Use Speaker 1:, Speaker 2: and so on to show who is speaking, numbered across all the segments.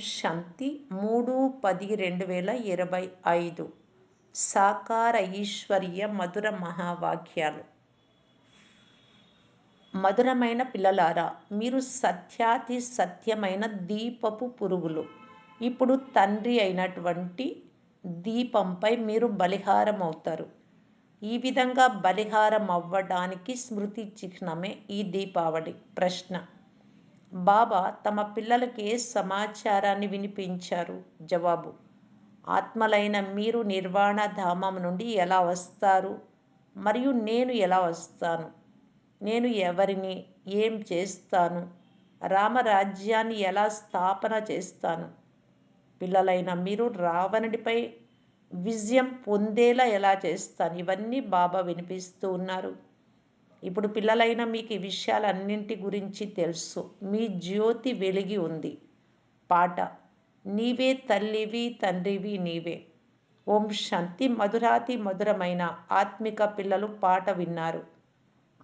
Speaker 1: శాంతి మూడు పది రెండు వేల ఇరవై ఐదు. సాకార ఈశ్వర్య మధుర మహావాక్యాలు. మధురమైన పిల్లలారా మీరు సత్యాతి సత్యమైన దీపపు పురుగులు. ఇప్పుడు తండ్రి అయినటువంటి దీపంపై మీరు బలిహారం అవుతారు ఈ విధంగా బలిహారం అవ్వడానికి స్మృతి చిహ్నమే ఈ దీపావళి. ప్రశ్న బాబా తమ పిల్లలకి ఏ సమాచారాన్ని వినిపించారు. జవాబు ఆత్మలైన మీరు నిర్వాణ ధామం నుండి ఎలా వస్తారు? మరియు నేను ఎలా వస్తాను? నేను ఎవరిని? ఏం చేస్తాను? రామరాజ్యాన్ని ఎలా స్థాపన చేస్తాను? పిల్లలైన మీరు రావణుడిపై విజయం పొందేలా ఎలా చేస్తాను? ఇవన్నీ బాబా వినిపిస్తూ ఉన్నారు. ఇప్పుడు పిల్లలైన మీకు ఈ విషయాలన్నింటి గురించి తెలుసు. మీ జ్యోతి వెలిగి ఉంది. పాట నీవే తల్లివి తండ్రివి నీవే. ఓం శాంతి మధురాతి మధురమైన ఆత్మిక పిల్లలు పాట విన్నారు.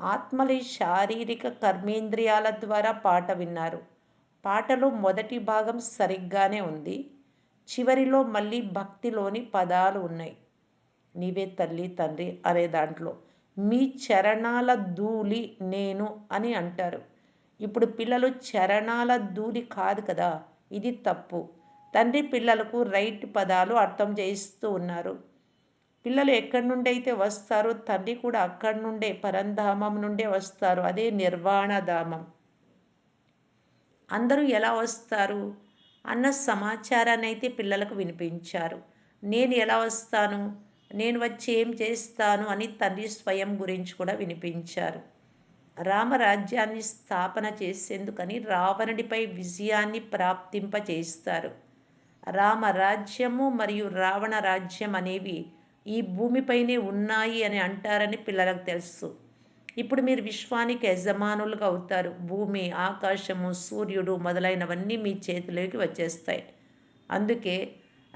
Speaker 1: ఆత్మలి శారీరక కర్మేంద్రియాల ద్వారా పాట విన్నారు. పాటలో మొదటి భాగం సరిగ్గానే ఉంది. చివరిలో మళ్ళీ భక్తిలోని పదాలు ఉన్నాయి. నీవే తల్లి తండ్రి అనే దాంట్లో మీ చరణాల ధూళి నేను అని అంటారు. ఇప్పుడు పిల్లలు చరణాల ధూళి కాదు కదా ఇది తప్పు. తండ్రి పిల్లలకు రైట్ పదాలు అర్థం చేయిస్తూ ఉన్నారు. పిల్లలు ఎక్కడి నుండి అయితే వస్తారో తండ్రి కూడా అక్కడి నుండే పరంధామం నుండే వస్తారు అదే నిర్వాణధామం అందరూ ఎలా వస్తారు? అన్న సమాచారాన్ని అయితే పిల్లలకు వినిపించారు. నేను ఎలా వస్తాను? నేను వచ్చి ఏం చేస్తాను అని తండ్రి స్వయం గురించి కూడా వినిపించారు. రామరాజ్యాన్ని స్థాపన చేసేందుకని రావణుడిపై విజయాన్ని ప్రాప్తింపచేస్తారు. రామరాజ్యము మరియు రావణ రాజ్యం అనేవి ఈ భూమిపైనే ఉన్నాయి అని అంటారని పిల్లలకు తెలుసు. ఇప్పుడు మీరు విశ్వానికి యజమానులుగా అవుతారు. భూమి ఆకాశము సూర్యుడు మొదలైనవన్నీ మీ చేతిలోకి వచ్చేస్తాయి. అందుకే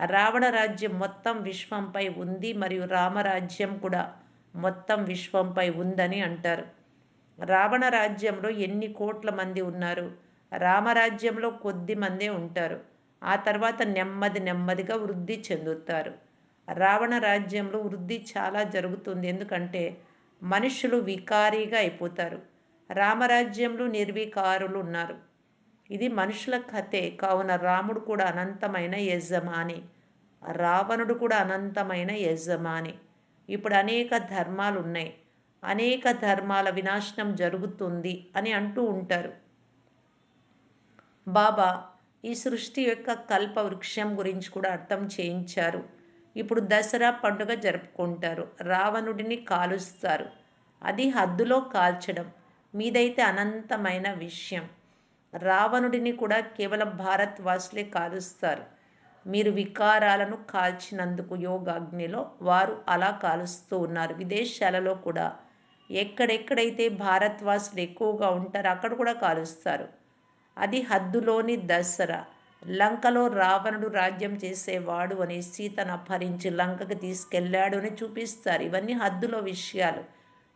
Speaker 1: రావణ రాజ్యం మొత్తం విశ్వంపై ఉంది మరియు రామరాజ్యం కూడా మొత్తం విశ్వంపై ఉందని అంటారు. రావణ రాజ్యంలో ఎన్ని కోట్ల మంది ఉన్నారు? రామరాజ్యంలో కొద్ది మందే ఉంటారు. ఆ తర్వాత నెమ్మది నెమ్మదిగా వృద్ధి చెందుతారు. రావణ రాజ్యంలో వృద్ధి చాలా జరుగుతుంది. ఎందుకంటే మనుషులు వికారీగా అయిపోతారు. రామరాజ్యంలో నిర్వికారులు ఉన్నారు. ఇది మనుషుల కథే. కావున రాముడు కూడా అనంతమైన యజమాని. రావణుడు కూడా అనంతమైన యజమాని. ఇప్పుడు అనేక ధర్మాలు ఉన్నాయి అనేక ధర్మాల వినాశనం జరుగుతుంది అని అంటూ ఉంటారు. బాబా ఈ సృష్టి యొక్క కల్ప వృక్షం గురించి కూడా అర్థం చేయించారు. ఇప్పుడు దసరా పండుగ జరుపుకుంటారు. రావణుడిని కాలుస్తారు. అది హద్దులో కాల్చడం. మీదైతే అనంతమైన విషయం. రావణుడిని కూడా కేవలం భారత్ వాసులే కాలుస్తారు మీరు వికారాలను కాల్చినందుకు యోగాగ్నిలో వారు అలా కాలుస్తూ ఉన్నారు. విదేశాలలో కూడా ఎక్కడెక్కడైతే భారత్వాసులు ఎక్కువగా ఉంటారో అక్కడ కూడా కాలుస్తారు. అది హద్దులోని దసరా. లంకలో రావణుడు రాజ్యం చేసేవాడు అని సీతను అపహరించి లంకకి తీసుకెళ్ళాడు అని చూపిస్తారు. ఇవన్నీ హద్దులో విషయాలు.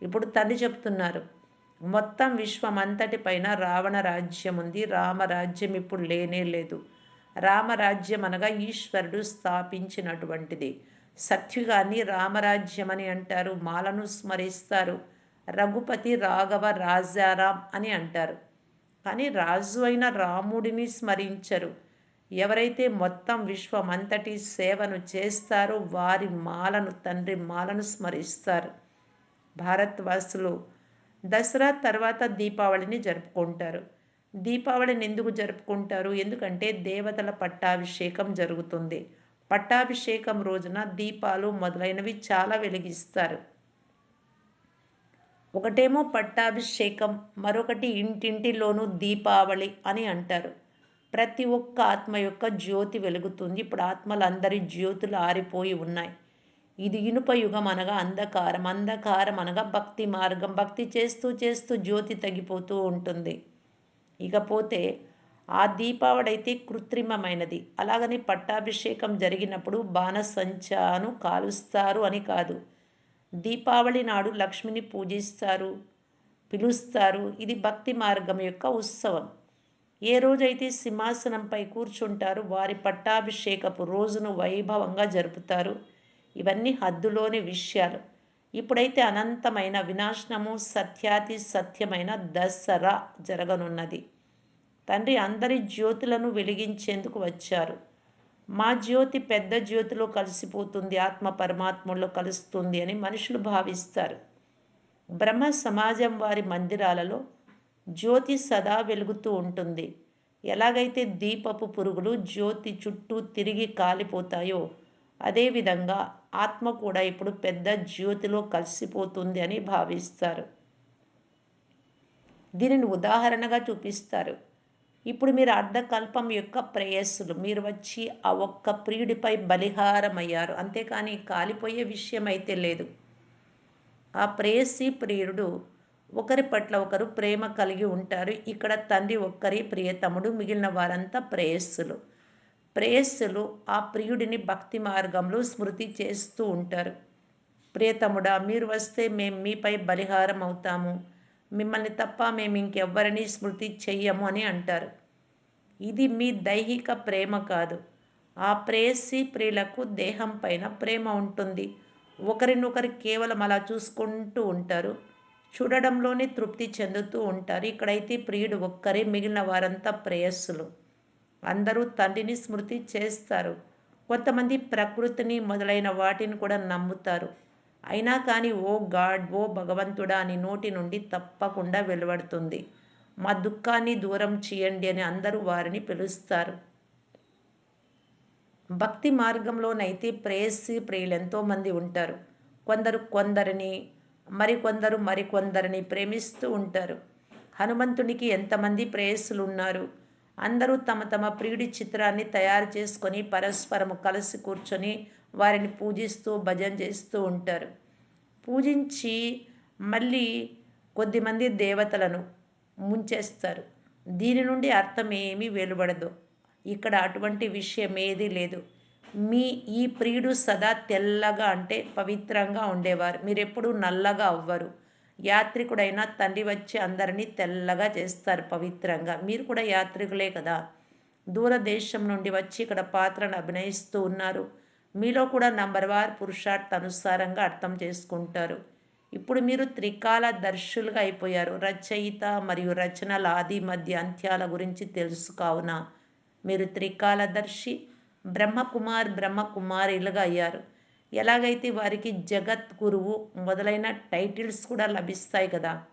Speaker 1: ఇప్పుడు తల్లి చెప్తున్నారు. మొత్తం విశ్వమంతటి పైన రావణ రాజ్యం ఉంది రామరాజ్యం ఇప్పుడు లేనే లేదు. రామరాజ్యం అనగా ఈశ్వరుడు స్థాపించినటువంటిది. సత్యుగాన్ని రామరాజ్యం అని అంటారు. మాలను స్మరిస్తారు. రఘుపతి రాఘవ రాజారాం అని అంటారు. కానీ రాజు అయిన రాముడిని స్మరించరు. ఎవరైతే మొత్తం విశ్వం అంతటి సేవను చేస్తారో వారి మాలను తండ్రి మాలను స్మరిస్తారు. భారత్వాసులు దసరా తర్వాత దీపావళిని జరుపుకుంటారు. దీపావళిని ఎందుకు జరుపుకుంటారు? ఎందుకంటే దేవతల పట్టాభిషేకం జరుగుతుంది. పట్టాభిషేకం రోజున దీపాలు మొదలైనవి చాలా వెలిగిస్తారు. ఒకటేమో పట్టాభిషేకం మరొకటి ఇంటింటిలోనూ దీపావళి అని అంటారు. ప్రతి ఒక్క ఆత్మ యొక్క జ్యోతి వెలుగుతుంది. ఇప్పుడు ఆత్మలందరి జ్యోతులు ఆరిపోయి ఉన్నాయి. ఇది ఇనుప యుగం అనగా అంధకారం. అంధకారం అనగా భక్తి మార్గం. భక్తి చేస్తూ చేస్తూ జ్యోతి తగ్గిపోతూ ఉంటుంది. ఇకపోతే ఆ దీపావళి అయితే కృత్రిమమైనది. అలాగని పట్టాభిషేకం జరిగినప్పుడు బాణసంచాను కాలుస్తారు అని కాదు. దీపావళి నాడు లక్ష్మిని పూజిస్తారు పిలుస్తారు. ఇది భక్తి మార్గం యొక్క ఉత్సవం. ఏ రోజైతే సింహాసనంపై కూర్చుంటారు వారి పట్టాభిషేకపు రోజును వైభవంగా జరుపుతారు. ఇవన్నీ హద్దులోని విషయాలు. ఇప్పుడైతే అనంతమైన వినాశనము సత్యాతి సత్యమైన దసరా జరగనున్నది. తండ్రి అందరి జ్యోతులను వెలిగించేందుకు వచ్చారు. మా జ్యోతి పెద్ద జ్యోతిలో కలిసిపోతుంది ఆత్మ పరమాత్మలో కలుస్తుంది అని మనుషులు భావిస్తారు. బ్రహ్మ సమాజం వారి మందిరాలలో జ్యోతి సదా వెలుగుతూ ఉంటుంది. ఎలాగైతే దీపపు పురుగులు జ్యోతి చుట్టూ తిరిగి కాలిపోతాయో అదేవిధంగా ఆత్మ కూడా ఇప్పుడు పెద్ద జ్యోతిలో కలిసిపోతుంది అని భావిస్తారు. దీనిని ఉదాహరణగా చూపిస్తారు. ఇప్పుడు మీరు అర్ధకల్పం యొక్క ప్రేయస్సులు మీరు వచ్చి ఆ ఒక్క ప్రియుడిపై బలిహారమయ్యారు అంతేకాని కాలిపోయే విషయం అయితే లేదు. ఆ ప్రేయసి ప్రియుడు ఒకరి పట్ల ఒకరు ప్రేమ కలిగి ఉంటారు. ఇక్కడ తండ్రి ఒక్కరి ప్రియతముడు మిగిలిన వారంతా ప్రేయస్సులు. ప్రేయస్సులు ఆ ప్రియుడిని భక్తి మార్గంలో స్మృతి చేస్తూ ఉంటారు. ప్రియతముడా మీరు వస్తే మేము మీపై బలిహారం అవుతాము. మిమ్మల్ని తప్ప మేము ఇంకెవ్వరిని స్మృతి చెయ్యము అని అంటారు. ఇది మీ దైహిక ప్రేమ కాదు. ఆ ప్రేయసి ప్రియులకు దేహం పైన ప్రేమ ఉంటుంది. ఒకరినొకరు కేవలం అలా చూసుకుంటూ ఉంటారు. చూడడంలోనే తృప్తి చెందుతూ ఉంటారు. ఇక్కడైతే ప్రియుడు ఒక్కరే మిగిలిన వారంతా ప్రేయస్సులు. అందరూ తండ్రిని స్మృతి చేస్తారు. కొంతమంది ప్రకృతిని మొదలైన వాటిని కూడా నమ్ముతారు. అయినా కానీ ఓ గాడ్ ఓ భగవంతుడా అని నోటి నుండి తప్పకుండా వెలువడుతుంది. మా దుఃఖాన్ని దూరం చేయండి అని అందరూ వారిని పిలుస్తారు. భక్తి మార్గంలోనైతే ప్రేయసి ప్రియులు ఎంతోమంది ఉంటారు. కొందరు కొందరిని మరికొందరు మరికొందరిని ప్రేమిస్తూ ఉంటారు. హనుమంతునికి ఎంతమంది ప్రేయస్సులు ఉన్నారు? అందరూ తమ తమ ప్రియుడి చిత్రాన్ని తయారు చేసుకొని పరస్పరము కలిసి కూర్చొని వారిని పూజిస్తూ భజన చేస్తూ ఉంటారు. పూజించి మళ్ళీ కొద్దిమంది దేవతలను ముంచేస్తారు. దీని నుండి అర్థం ఏమీ వెలువడదు. ఇక్కడ అటువంటి విషయం ఏదీ లేదు. మీ ఈ ప్రియుడు సదా తెల్లగా అంటే పవిత్రంగా ఉండేవారు. మీరు ఎప్పుడూ నల్లగా అవ్వరు. యాత్రికుడైనా తండ్రి వచ్చి అందరినీ తెల్లగా చేస్తారు పవిత్రంగా. మీరు కూడా యాత్రికులే కదా. దూరదేశం నుండి వచ్చి ఇక్కడ పాత్రను అభినయిస్తూ ఉన్నారు. మీలో కూడా నంబర్ వార్ పురుషార్థ అనుసారంగా అర్థం చేసుకుంటారు. ఇప్పుడు మీరు త్రికాల దర్శులుగా అయిపోయారు. రచయిత మరియు రచనల ఆది మధ్య అంత్యాల గురించి తెలుసు కావున మీరు త్రికాలదర్శి బ్రహ్మకుమార్ బ్రహ్మకుమారిలుగా అయ్యారు. ఎలాగైతే వారికి జగత్ గురువు మొదలైన టైటిల్స్ కూడా లభిస్తాయి కదా.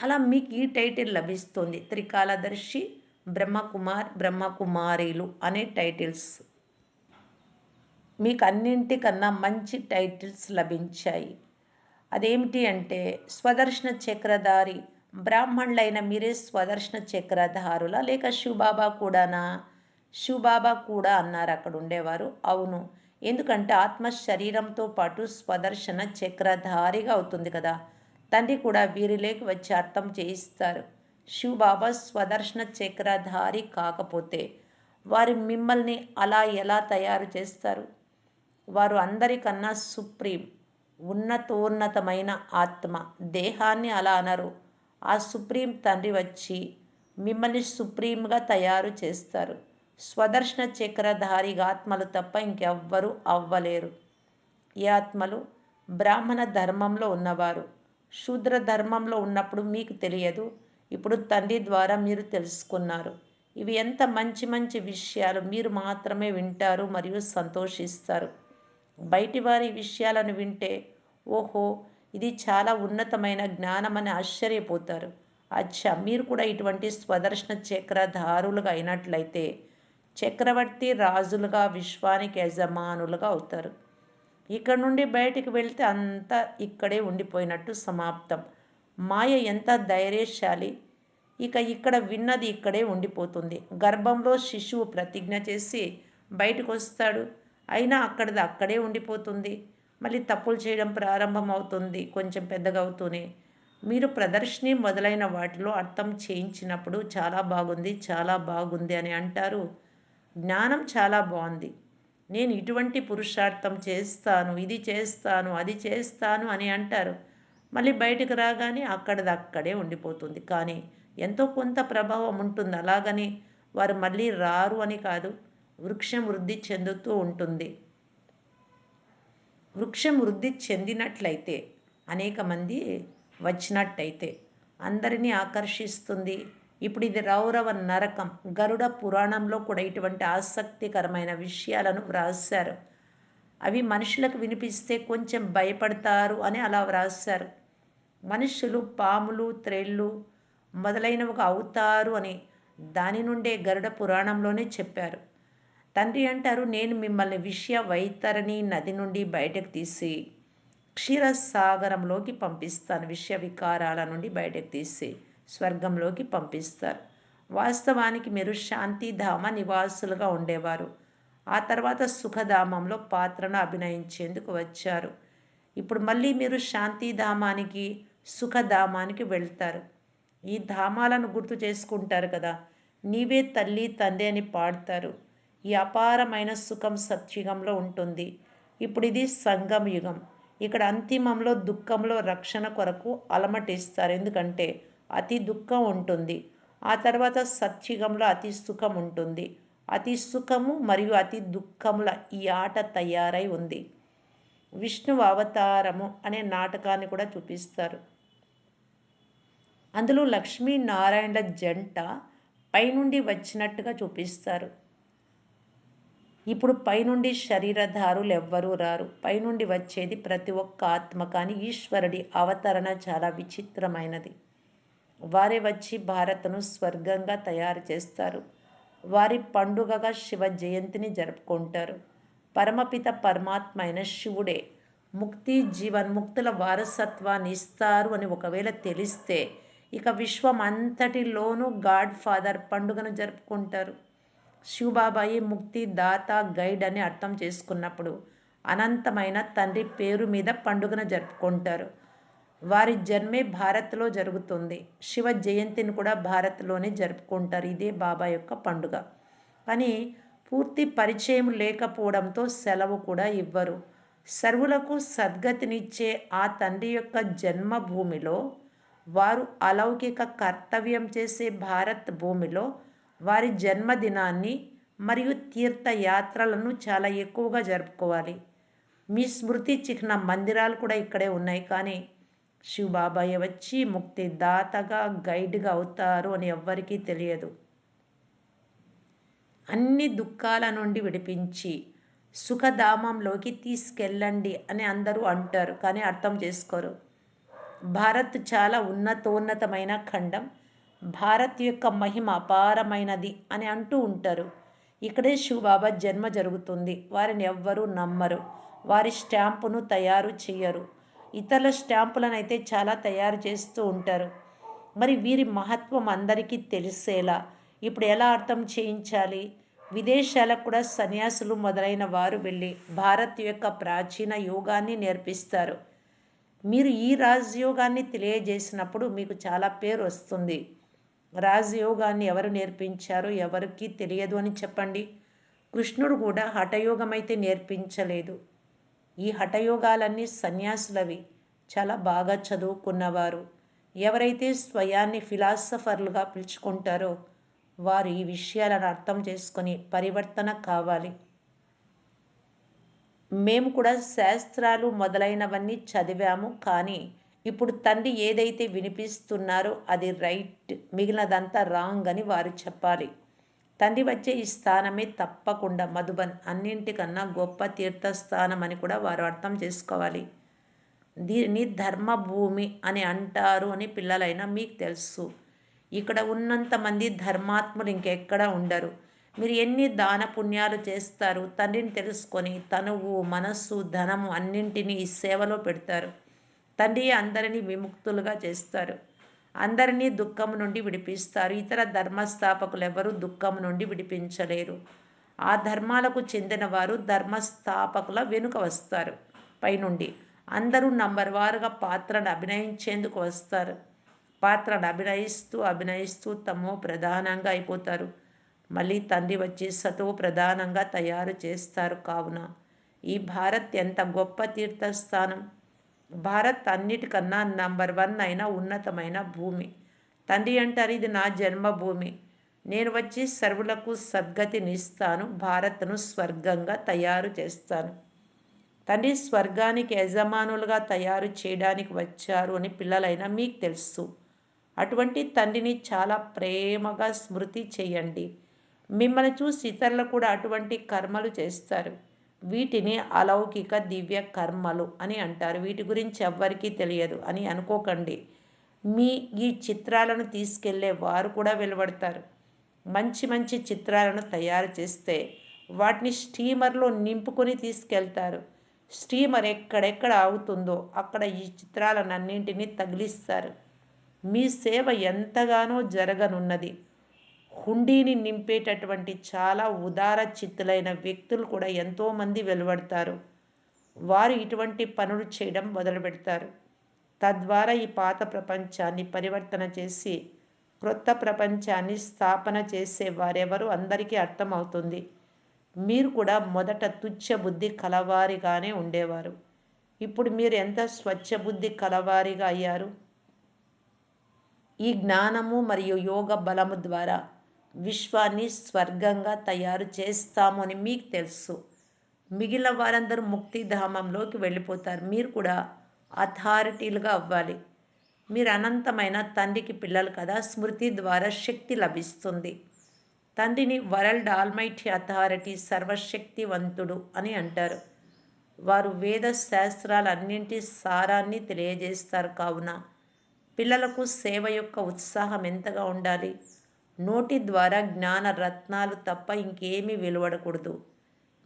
Speaker 1: అలా మీకు ఈ టైటిల్ లభిస్తుంది. త్రికాలదర్శి బ్రహ్మకుమార్ బ్రహ్మకుమారీలు అనే టైటిల్స్. మీకు అన్నింటికన్నా మంచి టైటిల్స్ లభించాయి. అదేమిటి అంటే స్వదర్శన చక్రధారి బ్రాహ్మణులైన మీరే స్వదర్శన చక్రధారుల లేక శివబాబా కూడానా? శివబాబా కూడా అన్నారు అక్కడ ఉండేవారు. అవును ఎందుకంటే ఆత్మ శరీరంతో పాటు స్వదర్శన చక్రధారిగా అవుతుంది కదా. తండ్రి కూడా వీరిలోకి వచ్చి అర్థం చేయిస్తారు. శివబాబా స్వదర్శన చక్రధారి కాకపోతే వారు మిమ్మల్ని అలా ఎలా తయారు చేస్తారు? వారు అందరికన్నా సుప్రీం ఉన్నతోన్నతమైన ఆత్మ. దేహాన్ని అలా అనరు. ఆ సుప్రీం తండ్రి వచ్చి మిమ్మల్ని సుప్రీంగా తయారు చేస్తారు. స్వదర్శన చక్రధారిగా ఆత్మలు తప్ప ఇంకెవ్వరూ అవ్వలేరు. ఈ ఆత్మలు బ్రాహ్మణ ధర్మంలో ఉన్నవారు. శూద్ర ధర్మంలో ఉన్నప్పుడు మీకు తెలియదు. ఇప్పుడు తండ్రి ద్వారా మీరు తెలుసుకున్నారు. ఇవి ఎంత మంచి మంచి విషయాలు మీరు మాత్రమే వింటారు మరియు సంతోషిస్తారు. బయటి వారి విషయాలను వింటే ఓహో ఇది చాలా ఉన్నతమైన జ్ఞానం అని ఆశ్చర్యపోతారు. అచ్చా మీరు కూడా ఇటువంటి స్వదర్శన చక్రధారులుగా అయినట్లయితే చక్రవర్తి రాజులుగా విశ్వానికి యజమానులుగా అవుతారు. ఇక్కడ నుండి బయటికి వెళ్తే అంతా ఇక్కడే ఉండిపోయినట్టు సమాప్తం. మాయ ఎంత ధైర్యశాలి! ఇక ఇక్కడ విన్నది ఇక్కడే ఉండిపోతుంది. గర్భంలో శిశువు ప్రతిజ్ఞ చేసి బయటకు వస్తాడు అయినా అక్కడిది అక్కడే ఉండిపోతుంది. మళ్ళీ తప్పులు చేయడం ప్రారంభం అవుతుంది కొంచెం పెద్దగా అవుతూనే మీరు ప్రదర్శిని మొదలైన వాటిలో అర్థం చేయించినప్పుడు చాలా బాగుంది చాలా బాగుంది అని అంటారు జ్ఞానం చాలా బాగుంది. నేను ఇటువంటి పురుషార్థం చేస్తాను ఇది చేస్తాను అది చేస్తాను అని అంటారు. మళ్ళీ బయటకు రాగానే అక్కడిది అక్కడే ఉండిపోతుంది. కానీ ఎంతో కొంత ప్రభావం ఉంటుంది. అలాగని వారు మళ్ళీ రారు అని కాదు వృక్షం వృద్ధి చెందుతూ ఉంటుంది. వృక్షం వృద్ధి చెందినట్లయితే అనేక మంది వచ్చినట్టయితే అందరినీ ఆకర్షిస్తుంది. ఇప్పుడు ఇది రౌరవ నరకం. గరుడ పురాణంలో కూడా ఇటువంటి ఆసక్తికరమైన విషయాలను వ్రాశారు. అవి మనుషులకు వినిపిస్తే కొంచెం భయపడతారు అని అలా వ్రాశారు. మనుషులు పాములు త్రెళ్ళు మొదలైనవి అవుతారు అని దాని నుండే గరుడ పురాణంలోనే చెప్పారు. తండ్రి అంటారు నేను మిమ్మల్ని విషయ వైతరణి నది నుండి బయటకు తీసి క్షీరసాగరంలోకి పంపిస్తాను విషయ వికారాల నుండి బయటకు తీసి. స్వర్గంలోకి పంపిస్తారు. వాస్తవానికి మీరు శాంతిధామ నివాసులుగా ఉండేవారు. ఆ తర్వాత సుఖధామంలో పాత్రను అభినయించేందుకు వచ్చారు. ఇప్పుడు మళ్ళీ మీరు శాంతిధామానికి సుఖధామానికి వెళ్తారు. ఈ ధామాలను గుర్తు చేసుకుంటారు కదా. నీవే తల్లి తండ్రి అని పాడతారు. ఈ అపారమైన సుఖం సత్యుగంలో ఉంటుంది. ఇప్పుడు ఇది సంగం యుగం ఇక్కడ అంతిమంలో దుఃఖంలో రక్షణ కొరకు అలమటిస్తారు. ఎందుకంటే అతి దుఃఖం ఉంటుంది. ఆ తర్వాత సత్యుగంలో అతి సుఖం ఉంటుంది. అతి సుఖము మరియు అతి దుఃఖముల ఈ ఆట తయారై ఉంది. విష్ణు అవతారము అనే నాటకాన్ని కూడా చూపిస్తారు. అందులో లక్ష్మీనారాయణల జంట పైనుండి వచ్చినట్టుగా చూపిస్తారు. ఇప్పుడు పైనుండి శరీరధారులు ఎవ్వరూ రారు. పైనుండి వచ్చేది ప్రతి ఒక్క ఆత్మ కానీ ఈశ్వరుడి అవతరణ చాలా విచిత్రమైనది. వారే వచ్చి భారత్ను స్వర్గంగా తయారు చేస్తారు. వారి పండుగగా శివ జయంతిని జరుపుకుంటారు. పరమపిత పరమాత్మ అయిన శివుడే ముక్తి జీవన్ముక్తుల వారసత్వాన్ని ఇస్తారు అని ఒకవేళ తెలిస్తే ఇక విశ్వం అంతటిలోనూ గాడ్ ఫాదర్ పండుగను జరుపుకుంటారు. శివబాబాయి ముక్తి దాత గైడ్ అని అర్థం చేసుకున్నప్పుడు అనంతమైన తండ్రి పేరు మీద పండుగను జరుపుకుంటారు. వారి జన్మే భారత్లో జరుగుతుంది. శివ జయంతిని కూడా భారత్లోనే జరుపుకుంటారు. ఇదే బాబా యొక్క పండుగ. అని పూర్తి పరిచయం లేకపోవడంతో సెలవు కూడా ఇవ్వరు. సర్వులకు సద్గతినిచ్చే ఆ తండ్రి యొక్క జన్మభూమిలో వారు అలౌకిక కర్తవ్యం చేసే భారత్ భూమిలో వారి జన్మదినాన్ని మరియు తీర్థయాత్రలను చాలా ఎక్కువగా జరుపుకోవాలి. మీ స్మృతి చిహ్న మందిరాలు కూడా ఇక్కడే ఉన్నాయి. కానీ శివబాబాయ్ వచ్చి ముక్తి దాతగా గైడ్గా అవుతారు అని ఎవ్వరికీ తెలియదు. అన్ని దుఃఖాల నుండి విడిపించి సుఖధామంలోకి తీసుకెళ్ళండి అని అందరూ అంటారు కానీ అర్థం చేసుకోరు. భారత్ చాలా ఉన్నతోన్నతమైన ఖండం. భారత్ యొక్క మహిమ అపారమైనది అని అంటూ ఉంటారు. ఇక్కడే శివబాబా జన్మ జరుగుతుంది. వారిని ఎవ్వరూ నమ్మరు. వారి స్టాంపును తయారు చేయరు. ఇతరుల స్టాంపులను అయితే చాలా తయారు చేస్తూ ఉంటారు. మరి వీరి మహత్వం అందరికీ తెలిసేలా ఇప్పుడు ఎలా అర్థం చేయించాలి? విదేశాలకు కూడా సన్యాసులు మొదలైన వారు వెళ్ళి భారత్ యొక్క ప్రాచీన యోగాన్ని నేర్పిస్తారు. మీరు ఈ రాజయోగాన్ని తెలియజేసినప్పుడు మీకు చాలా పేరు వస్తుంది. రాజయోగాన్ని ఎవరు నేర్పించారో ఎవరికి తెలియదు అని చెప్పండి. కృష్ణుడు కూడా హఠయోగం అయితే నేర్పించలేదు. ఈ హఠయోగాలన్నీ సన్యాసులవి. చాలా బాగా చదువుకున్నవారు. ఎవరైతే స్వయాన్ని ఫిలాసఫర్లుగా పిలుచుకుంటారో వారు ఈ విషయాలను అర్థం చేసుకొని పరివర్తన కావాలి. మేము కూడా శాస్త్రాలు మొదలైనవన్నీ చదివాము కానీ ఇప్పుడు తండ్రి ఏదైతే వినిపిస్తున్నారో అది రైట్. మిగిలినదంతా రాంగ్ అని వారు చెప్పాలి. తండ్రి వచ్చే ఈ స్థానమే తప్పకుండా. మధుబన్ అన్నింటికన్నా గొప్ప తీర్థస్థానం అని కూడా వారు అర్థం చేసుకోవాలి. దీన్ని ధర్మభూమి అని అంటారు అని పిల్లలైనా మీకు తెలుసు. ఇక్కడ ఉన్నంతమంది ధర్మాత్ములు ఇంకెక్కడ ఉండరు. మీరు ఎన్ని దాన పుణ్యాలు చేస్తారు తండ్రిని తెలుసుకొని తనువు మనస్సు ధనము అన్నింటినీ ఈ సేవలో పెడతారు. తండ్రి అందరినీ విముక్తులుగా చేస్తారు. అందరినీ దుఃఖం నుండి విడిపిస్తారు. ఇతర ధర్మస్థాపకులు ఎవరు దుఃఖం నుండి విడిపించలేరు. ఆ ధర్మాలకు చెందిన వారు ధర్మస్థాపకుల వెనుక వస్తారు. పైనుండి అందరూ నంబర్ వారుగా పాత్రను అభినయించేందుకు వస్తారు. పాత్రను అభినయిస్తూ అభినయిస్తూ తమో ప్రధానంగా అయిపోతారు. మళ్ళీ తండ్రి వచ్చి సతో ప్రధానంగా తయారు చేస్తారు. కావున ఈ భారత్ ఎంత గొప్ప తీర్థస్థానం. భారత్ అన్నిటికన్నా నంబర్ వన్ అయిన ఉన్నతమైన భూమి. తండ్రి అంటారు ఇది నా జన్మభూమి. నేను వచ్చి సర్వులకు సద్గతినిస్తాను భారత్ను స్వర్గంగా తయారు చేస్తాను. తండ్రి స్వర్గానికి యజమానులుగా తయారు చేయడానికి వచ్చారు అని పిల్లలైనా మీకు తెలుసు. అటువంటి తండ్రిని చాలా ప్రేమగా స్మృతి చేయండి. మిమ్మల్ని చూసి ఇతరులు కూడా అటువంటి కర్మలు చేస్తారు. వీటిని అలౌకిక దివ్య కర్మలు అని అంటారు. వీటి గురించి ఎవ్వరికీ తెలియదు అని అనుకోకండి. మీ ఈ చిత్రాలను తీసుకెళ్ళే వారు కూడా వెలువడతారు. మంచి మంచి చిత్రాలను తయారు చేస్తే వాటిని స్టీమర్లో నింపుకొని తీసుకెళ్తారు. స్టీమర్ ఎక్కడెక్కడ ఆగుతుందో అక్కడ ఈ చిత్రాలన్నింటినీ తగిలిస్తారు. మీ సేవ ఎంతగానో జరగనున్నది. హుండీని నింపేటటువంటి చాలా ఉదార చిత్తులైన వ్యక్తులు కూడా ఎంతోమంది వెలువడతారు. వారు ఇటువంటి పనులు చేయడం మొదలు పెడతారు. తద్వారా ఈ పాత ప్రపంచాన్ని పరివర్తన చేసి క్రొత్త ప్రపంచాన్ని స్థాపన చేసే వారెవరు అందరికీ అర్థమవుతుంది. మీరు కూడా మొదట తుచ్చ బుద్ధి కలవారిగానే ఉండేవారు. ఇప్పుడు మీరు ఎంత స్వచ్ఛ బుద్ధి కలవారిగా అయ్యారు? ఈ జ్ఞానము మరియు యోగ బలము ద్వారా విశ్వాన్ని స్వర్గంగా తయారు చేస్తాము అని మీకు తెలుసు. మిగిలిన వారందరూ ముక్తిధామంలోకి వెళ్ళిపోతారు. మీరు కూడా అథారిటీలుగా అవ్వాలి. మీరు అనంతమైన తండ్రికి పిల్లలు కదా. స్మృతి ద్వారా శక్తి లభిస్తుంది. తండ్రిని వరల్డ్ ఆల్మైటీ అథారిటీ సర్వశక్తివంతుడు అని అంటారు. వారు వేద శాస్త్రాలన్నింటి సారాన్ని తెలియజేస్తారు. కావున పిల్లలకు సేవ యొక్క ఉత్సాహం ఎంతగా ఉండాలి? నోటి ద్వారా జ్ఞాన రత్నాలు తప్ప ఇంకేమీ వెలువడకూడదు.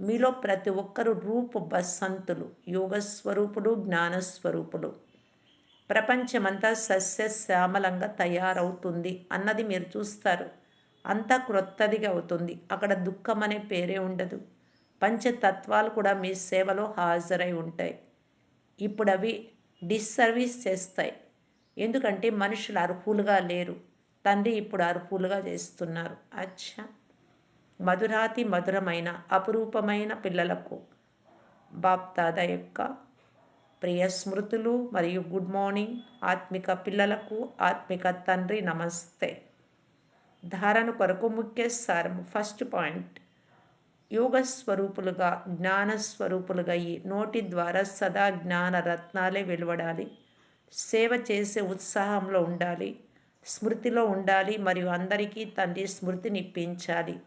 Speaker 1: మీలో ప్రతి ఒక్కరు రూపు బసంతులు యోగస్వరూపుడు జ్ఞానస్వరూపుడు. ప్రపంచమంతా సస్యశ్యామలంగా తయారవుతుంది అన్నది మీరు చూస్తారు. అంతా క్రొత్తదిగా అవుతుంది. అక్కడ దుఃఖం అనే పేరే ఉండదు. పంచతత్వాలు కూడా మీ సేవలో హాజరై ఉంటాయి. ఇప్పుడు అవి డిస్సర్వీస్ చేస్తాయి. ఎందుకంటే మనుషులు అర్హులుగా లేరు. తండ్రి ఇప్పుడు అర్హులుగా చేస్తున్నారు. అచ్చా! మధురాతి మధురమైన అపురూపమైన పిల్లలకు బాప్తాద యొక్క ప్రియ స్మృతులు మరియు గుడ్ మార్నింగ్ ఆత్మిక పిల్లలకు ఆత్మిక తండ్రి నమస్తే. ధారణ కొరకు ముఖ్య సారం ఫస్ట్ పాయింట్. యోగ స్వరూపులుగా జ్ఞాన స్వరూపులుగా ఈ నోటి ద్వారా సదా జ్ఞాన రత్నాలే వెలువడాలి. సేవ చేసే ఉత్సాహంలో ఉండాలి. స్మృతిలో ఉండాలి మరియు అందరికీ తండ్రి స్మృతిని ఇప్పించాలి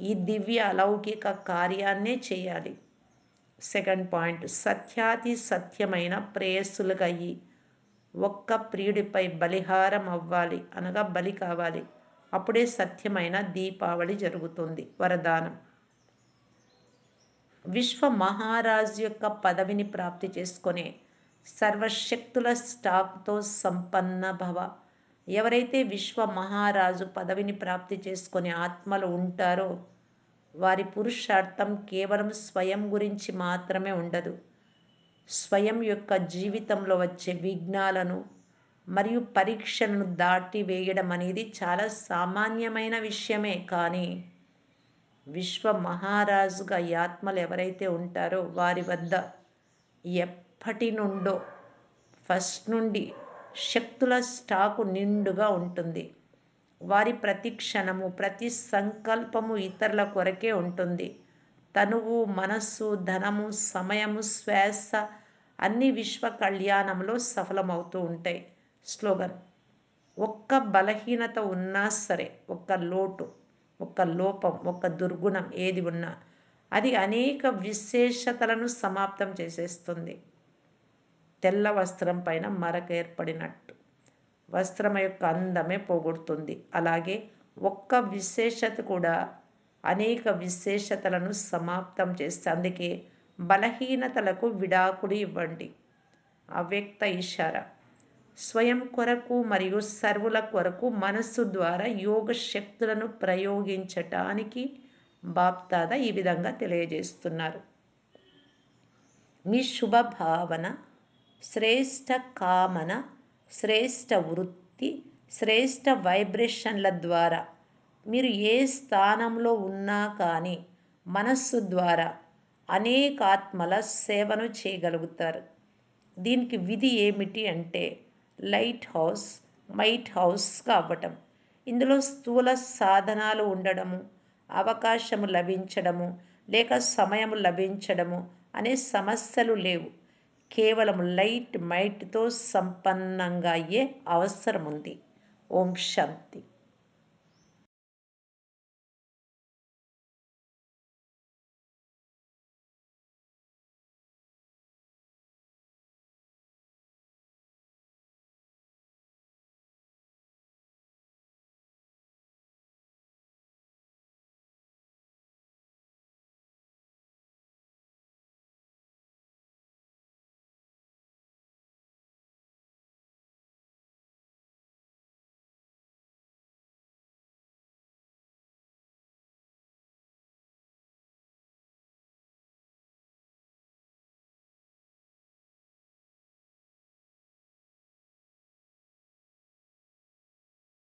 Speaker 1: ఈ దివ్య అలౌకిక కార్యాన్నే చేయాలి. సెకండ్ పాయింట్ సత్యాతి సత్యమైన ప్రేయస్సులుగా ఒక్క ప్రియుడిపై బలిహారం అవ్వాలి అనగా బలి కావాలి. అప్పుడే సత్యమైన దీపావళి జరుగుతుంది. వరదానం. విశ్వ మహారాజు యొక్క పదవిని ప్రాప్తి చేసుకునే సర్వశక్తుల స్టాక్తో సంపన్న భవ. ఎవరైతే విశ్వ మహారాజు పదవిని ప్రాప్తి చేసుకునే ఆత్మలు ఉంటారో వారి పురుషార్థం కేవలం స్వయం గురించి మాత్రమే ఉండదు. స్వయం యొక్క జీవితంలో వచ్చే విఘ్నాలను మరియు పరీక్షలను దాటి వేయడం అనేది చాలా సామాన్యమైన విషయమే. కానీ విశ్వ మహారాజుగా ఈ ఆత్మలు ఎవరైతే ఉంటారో వారి వద్ద ఎప్పటి నుండో ఫస్ట్ నుండి శక్తుల స్టాకు నిండుగా ఉంటుంది. వారి ప్రతి క్షణము ప్రతి సంకల్పము ఇతరుల కొరకే ఉంటుంది. తనువు మనస్సు ధనము సమయము శ్వాస అన్ని విశ్వ కళ్యాణంలో సఫలమవుతూ ఉంటాయి. స్లోగన్. ఒక్క బలహీనత ఉన్నా సరే ఒక్క లోటు ఒక్క లోపం ఒక్క దుర్గుణం ఏది ఉన్నా అది అనేక విశేషతలను సమాప్తం చేసేస్తుంది. తెల్ల వస్త్రం పైన మరక ఏర్పడినట్టు. వస్త్రం యొక్క అందమే పోగొడుతుంది. అలాగే ఒక్క విశేషత కూడా అనేక విశేషతలను సమాప్తం చేస్తే అందుకే బలహీనతలకు విడాకులు ఇవ్వండి. అవ్యక్త ఇషార స్వయం కొరకు మరియు సర్వుల కొరకు మనస్సు ద్వారా యోగ శక్తులను ప్రయోగించటానికి బాప్తాద ఈ విధంగా తెలియజేస్తున్నారు. మీ శుభ భావన శ్రేష్ట కామన శ్రేష్ట వృత్తి శ్రేష్ట వైబ్రేషన్ల ద్వారా. మీరు ఏ స్థానంలో ఉన్నా కానీ మనస్సు ద్వారా అనేకాత్మల సేవను చేయగలుగుతారు. దీనికి విధి ఏమిటి అంటే లైట్ హౌస్ మైట్ హౌస్ కావటం ఇందులో స్థూల సాధనాలు ఉండడము అవకాశము లభించడము లేక సమయము లభించడము అనే సమస్యలు లేవు. కేవలం లైట్ మైట్తో సంపన్నంగా అయ్యే అవసరం ఉంది ఓం శాంతి.